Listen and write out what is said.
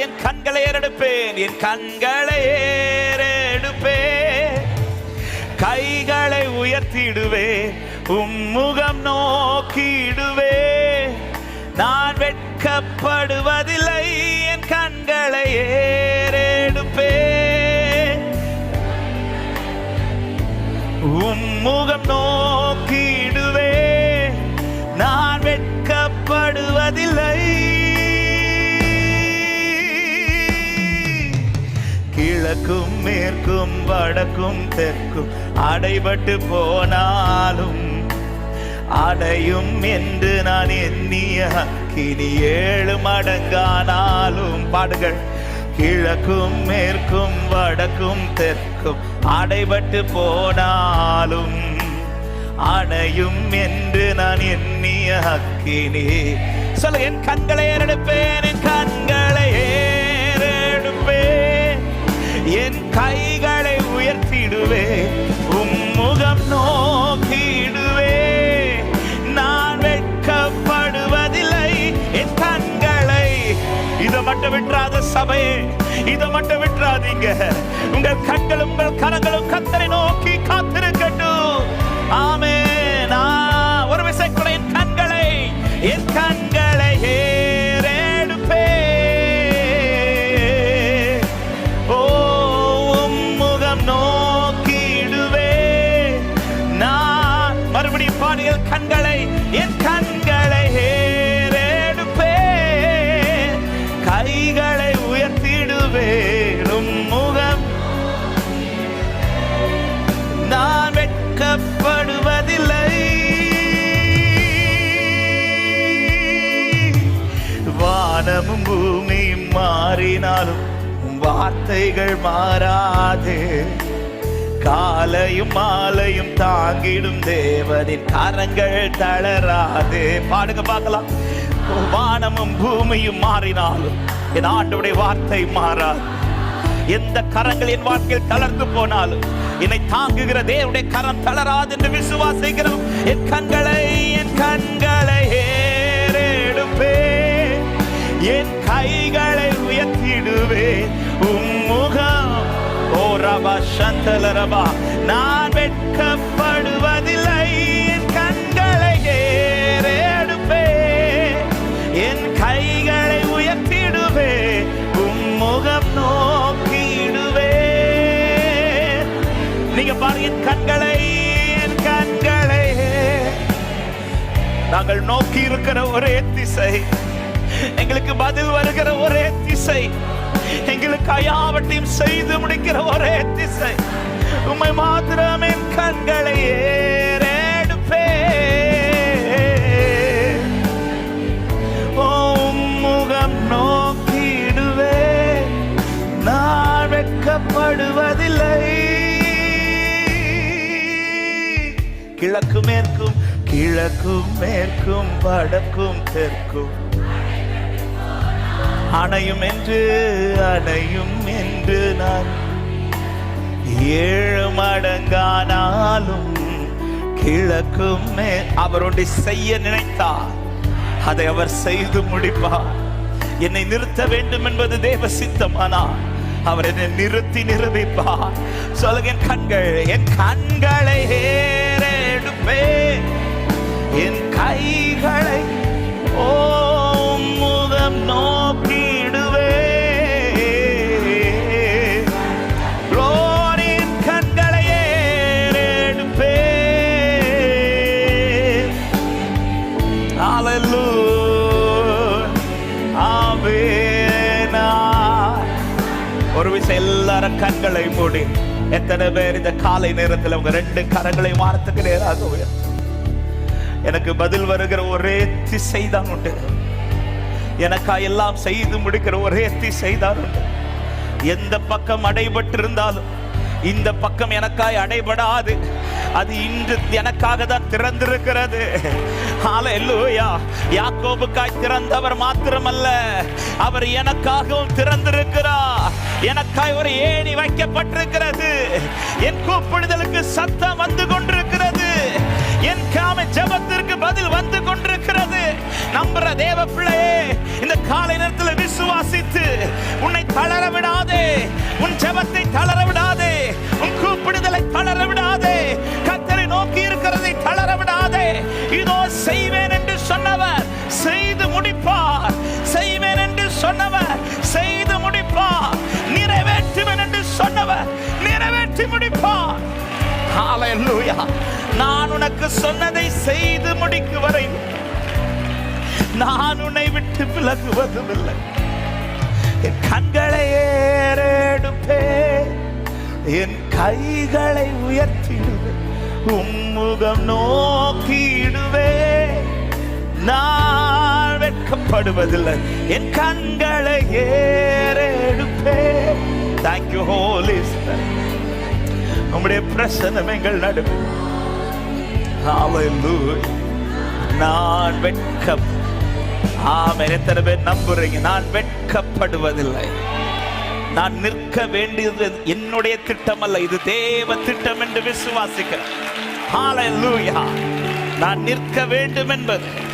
என் கண்களை ஏறெடுப்பேன் என் கண்களை ஏறெடுப்பேன். கைகளை உயர்த்திடுவேன் உம்முகம் நோக்கிடுவேன். நான் வெட்கப்படுவதில்லை என் கண்களை ஏறெடுப்பேன். உம்முகம் நோ மேற்கும் வடக்கும் தெற்கும். அடைபட்டு போனாலும் அடையும் என்று நான் எண்ணிய கினி ஏழு மடங்கானாலும் பாடுகள் கிழக்கும் மேற்கும் வடக்கும் தெற்கும். அடைபட்டு போனாலும் அணையும் என்று நான் எண்ணிய அக்கினே சொல்ல என் கண்களை ஏறெடுப்பேன் என் கண்களை ஏறெடுப்பேன். என் கை சபையே இதை மட்டும் விட்டுறாதீங்க. உங்கள் கண்களும் உங்கள் கரங்களும் கத்தரை நோக்கி காத்திருக்கட்டும். ஆமே நான் ஒரு விசைக்குள்ள என் கண்களை என் கண்களை ஏறெடுப்பே ஓ முகம் நோக்கிடுவே. நான் மறுபடியும் பாடுகள் கண்களை என் கண்களை ஏறெடுப்பே கைகளை வானமும் பூமியும் மாறினாலும் வார்த்தைகள் மாறாது. காலையும் மாலையும் தாங்கிடும் தேவனின் கரங்கள் தளராது. பாடுங்க பார்க்கலாம். வானமும் பூமியும் மாறினாலும் என் ஆண்டுடைய வார்த்தை மாறாது. எந்த கரங்கள் என் வாழ்க்கையில் தளர்ந்து போனாலும் என்னை தாங்குகிற தேவனுடைய கரம் தளராது என்று விசுவாசிக்கிறோம். என் கண்களை என் கண்களையே என் கைகளை உயர்த்திடுவே உம்முகம் ஓ ரபா சந்தல ரபா நான் வெட்கப்படுவதில்லை. என் கண்களை ஏறெடுப்பே என் கைகளை உயர்த்திடுவே உம்முகம் நோக்கிடுவே நீங்க பாருங்க என் கண்களை என் கண்களை. நாங்கள் நோக்கி இருக்கிற ஒரே திசை. எங்களுக்கு பதில் வருகிற ஒரே திசை. எங்களுக்கு அயாவட்டையும் செய்து முடிக்கிற ஒரே திசை. உண்மை மாத்திரமே என் கண்களை ஏறெடுப்பே முகம் நோக்கிடுவே. நான் வெட்கப்படுவதில்லை. கிழக்கு மேற்கும் கிழக்கும் மேற்கும் வடக்கும் தெற்கும். அணையும் என்று அணையும் என்று நான் ஏழு மடங்கானாலும் கிழக்கும் மே- அவர் ஒன்றை செய்ய நினைத்தார். அதை அவர் செய்து முடிப்பார். என்னை நிறுத்த வேண்டும் என்பது தேவ சித்தமானா அவர் என்னை நிறுத்தி நிரூபிப்பார். சொல்லுங்க என் கண்கள் என் கண்களை. ஒரு விஷயம் எல்லாரும் கண்களை மூடி எத்தனை பேர் இந்த காலை நேரத்தில் உங்க ரெண்டு கரங்களை வாரத்துக்கு நேராக உயர். எனக்கு பதில் வருகிற ஒரே திசை தான் உண்டு. எனக்கா எல்லாம் செய்து முடிக்கிற ஒரே திசை தான் உண்டு. எந்த பக்கம் அடைபட்டிருந்தாலும் இந்த பக்கம் எனக்காய் அடைபடாது. அது இன்று எனக்காக தான் திறந்திருக்கிறது. ஹalleluya யாக்கோபுக்காய் திறந்தவர் மாத்திரமல்ல அவர் எனக்காகவும் திறந்திருக்கிறார். எனக்காய் ஒரு ஏணி வைக்கப்பட்டிருக்கிறது. என் கூப்பிடுதலுக்கு சத்தம் வந்து கொண்டிருக்கிறது. என் காம ஜபத்திற்கு பதில் வந்து கொண்டிருக்கிறது. நம்புற தேவ பிள்ளையே இந்த காலை நேரத்தில் விசுவாசித்து உன்னை தளர விடாத. நான் உனக்கு சொன்னதை செய்து முடிக்கும் வரை நான் உன்னை விட்டு விலகுவதும் இல்லை என் கண்களை ஏறெடுப்பே என் கைகளை உயர்த்திடுவேன். உம்முகம் நோக்கிடுவே நான் வெட்கப்படுவதில்லை. என் கண்களை ஏறெடுப்பே தேங்க்யூ ஹோலி உங்களுடைய பிரசனம் எங்கள் நடுவே நான் வெட்கம். ஆமென். எத்தனை பேர் நம்புறீங்க? நான் வெட்கப்படுவதில்லை. நான் நிற்க வேண்டியது என்னுடைய திட்டம் அல்ல இது தேவ திட்டம் என்று விசுவாசிக்கிறேன். நான் நிற்க வேண்டும் என்பது.